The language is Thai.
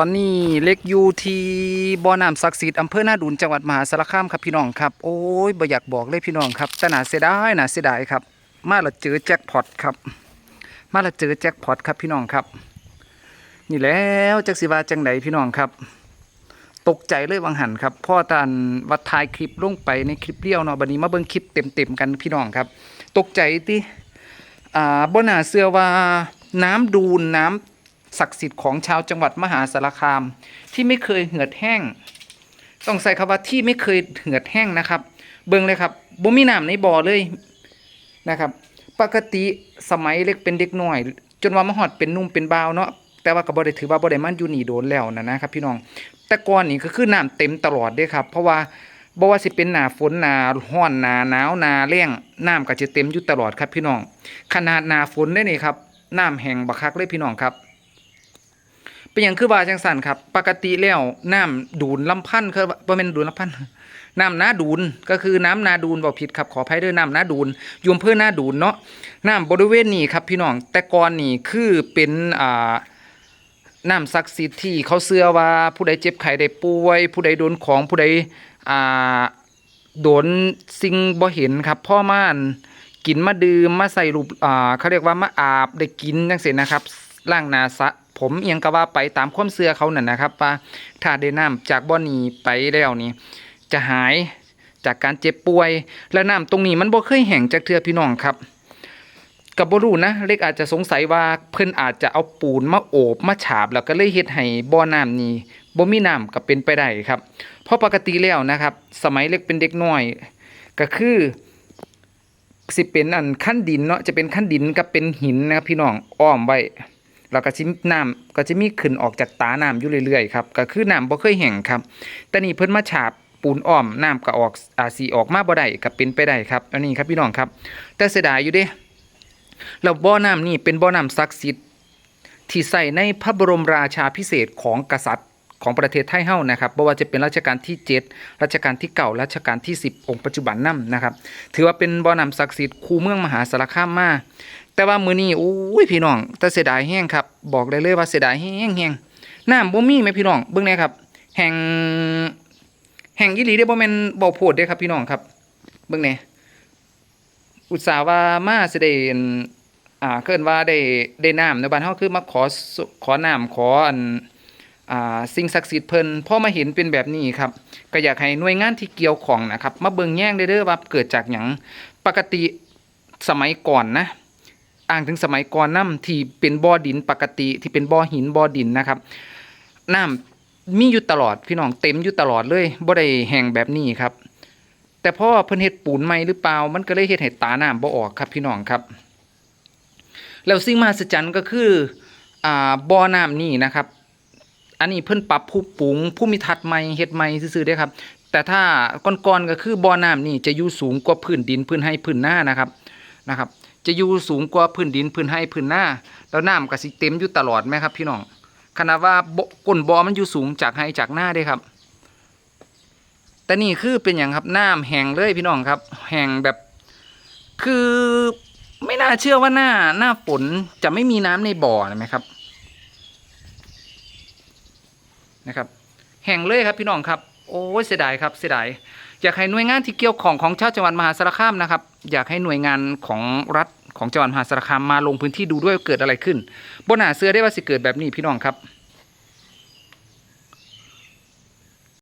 ตอนนี้เล็กอยู่ที่บ่อน้ำศักดิ์สิทธิ์อำเภอหน้าดูนจังหวัดมหาสารคามครับพี่น้องครับ โอ้ยบ่อยากบอกเลยพี่น้องครับแต่น่าเสียดายน่าเสียดายครับ มาและเจอแจ็คพอตครับ มาและเจอแจ็คพอตครับพี่น้องครับ นี่แล้วจักสิวาจังไดพี่น้องครับ ตกใจเลยวังหันครับพ่อตานวัดทายคลิปลงไปในคลิปเดียวเนาะบัดนี้มาเบิ่งคลิปเต็มๆกันพี่น้องครับ ตกใจติอ่าบ่น่าเชื่อว่าน้ำดูนน้ำ ศักดิ์สิทธิ์ของชาวจังหวัดมหาสารคาม ที่ไม่เคยเหือดแห้ง ต้องใส่คำว่าที่ไม่เคยเหือดแห้งนะครับ เบิ่งเลยครับบ่มีน้ำในบ่อเลยนะครับ ปกติสมัยเล็กเป็นเด็กหน้อย จนว่ามาฮอดเป็นนุ่มเป็นบ่าวเนาะแต่ว่าก็บ่ได้ถือว่าบ่ได้มันอยู่นี่โดนแล้วนะนะครับ พี่น้องแต่ก่อนนี่ก็คือน้ำเต็มตลอดเด้ครับ เพราะว่าบ่ว่าสิเป็นหน้าฝนหน้าร้อนหน้าหนาวหน้าแล้งน้ำก็จะเต็มอยู่ตลอดครับพี่น้อง ขนาดหน้าฝนได้นี่ครับน้ำแห้งบักคักเลยพี่น้องครับ เป็นอย่างคือว่าจังสันครับ ปกติแล้วน้ำดูนลำพันธ์คือบ่แม่นดูนลำพันธ์น้ำนาดูนก็คือน้ำนาดูนบ่ผิดครับขออภัยด้วยน้ำนาดูนยู่อำเภอนาดูนเนาะน้ำบริเวณนี้ครับพี่น้องแต่ก่อนนี่คือเป็นอ่าน้ำศักดิ์สิทธิ์ที่เขาเชื่อว่าผู้ใดเจ็บไข้ได้ป่วย ผู้ใดโดนของผู้ใดอ่าโดนสิ่งบ่เห็นครับพ่อม่านกินมาดื่มมาใส่รูปอ่าเขาเรียกว่ามาอาบได้กินจังซี่นะครับ ล้างนาสะผมเอียงก็ว่าไปตามความเชื่อเขานั่นนะครับ ว่าถ้าได้น้ำจากบ่อนี้ไปแล้วนี่จะหายจากการเจ็บป่วย และน้ำตรงนี้มันบ่เคยแห้งจากเทือพี่น้องครับกับบรูนะเล็กอาจจะสงสัยว่าเพิ่นอาจจะเอาปูนมาโอบมาฉาบ แล้วก็เลยเฮ็ดให้บ่อน้ำนี้บ่มีน้ำก็เป็นไปได้ครับ เพราะปกติแล้วนะครับ สมัยเล็กเป็นเด็กน้อย ก็คือสิเป็นอันขั้นดินเนาะจะเป็นขั้นดินกับเป็นหินนะครับพี่น้องอ้อมไว้ แล้วก็สิน้ำก็จะมีขึ้นออกจากตาน้ำอยู่เรื่อยๆครับก็คือน้ำบ่เคยแห้งครับแต่นี่เพิ่นมาฉาบปูนอ้อมน้ำก็ออกอาสีออกมาบ่ได้ก็เป็นไปได้ครับอันนี้ครับพี่น้องครับ แต่เสียดายอยู่เด้แล้วบ่อน้ำนี่เป็นบ่อน้ำศักดิ์สิทธิ์ที่ใส่ในพระบรมราชาพิเศษของกษัตริย์ ของประเทศไทยเฮ้านะครับบ่ว่าจะเป็นรัชกาลที่ 7 รัชกาลที่9รัชกาลที่ 10 องค์ปัจจุบันนํนะครับ ถือว่าเป็นบ่อน้ำศักดิ์สิทธิ์คูเมืองมหาสารคามมาแต่ว่ามื้อนี้โอ้ยพี่น้องแต่เสียดายแห้งครับ บอกได้เลยว่าเสียดายแห้งแห้งน้ำบ่มีแม่พี่น้องเบิ่งแน่ครับ แห่งแห่งอีหลีเด้บ่แม่นบ่โพดเด้ครับพี่น้องครับ เบิ่งแน่อุตส่าห์ว่ามาสิได้อ่าเกินว่าได้ได้น้ำในบ้านเฮาคือมาขอขอน้ำขออัน สิ่งศักดิ์สิทธิ์เพิ่นพอมาเห็นเป็นแบบนี้ครับก็อยากให้หน่วยงานที่เกี่ยวข้องนะครับ มาเบิ่งแย่งเด้อเด้อว่าเกิดจากหยังปกติสมัยก่อนนะอ้างถึงสมัยก่อนน้ำที่เป็นบ่อดินปกติที่เป็นบ่อหินบ่อดินนะครับน้ำมีอยู่ตลอดพี่น้องเต็มอยู่ตลอดเลยบ่ได้แห้งแบบนี้ครับ แต่พอเพิ่นเฮ็ดปูนใหม่หรือเปล่ามันก็เลยเฮ็ดให้ตาน้ำบ่ออกครับพี่น้องครับ แล้วสิ่งมหัศจรรย์ก็คืออ่าบ่อน้ำนี่นะครับ อันนี้เพิ่นปรับผู้ปรุงผู้มีทัศน์ใหม่เฮ็ดใหม่ซื่อๆด้ครับ แต่ถ้าก่อนๆก็คือบ่อน้ำนี่จะอยู่สูงกว่าพื้นดินพื้นให้พื้นหน้านะครับนะครับ จะอยู่สูงกว่าพื้นดินพื้นให้พื้นหน้า แล้วน้ำก็สิเต็มอยู่ตลอดไหมครับ พี่น้องขณะว่าก้นบ่อมันอยู่สูงจากให้จากหน้าเด้ครับ แต่นี่คือเป็นอย่างครับน้ำแห้งเลยพี่น้องครับ แห้งแบบคือไม่น่าเชื่อว่าหน้าหน้าฝนจะไม่มีน้ำในบ่อนะไหมครับ นะครับ แห่งเลยครับพี่น้องครับโอ้ยเสียดายครับเสียดายอยากให้หน่วยงานที่เกี่ยวของของชาวจังหวัดมหาสารคามนะครับ อยากให้หน่วยงานของรัฐของจังหวัดมหาสารคามมาลงพื้นที่ดูด้วยเกิดอะไรขึ้นบนหาเสื้อได้ว่าสิเกิดแบบนี้พี่น้องครับ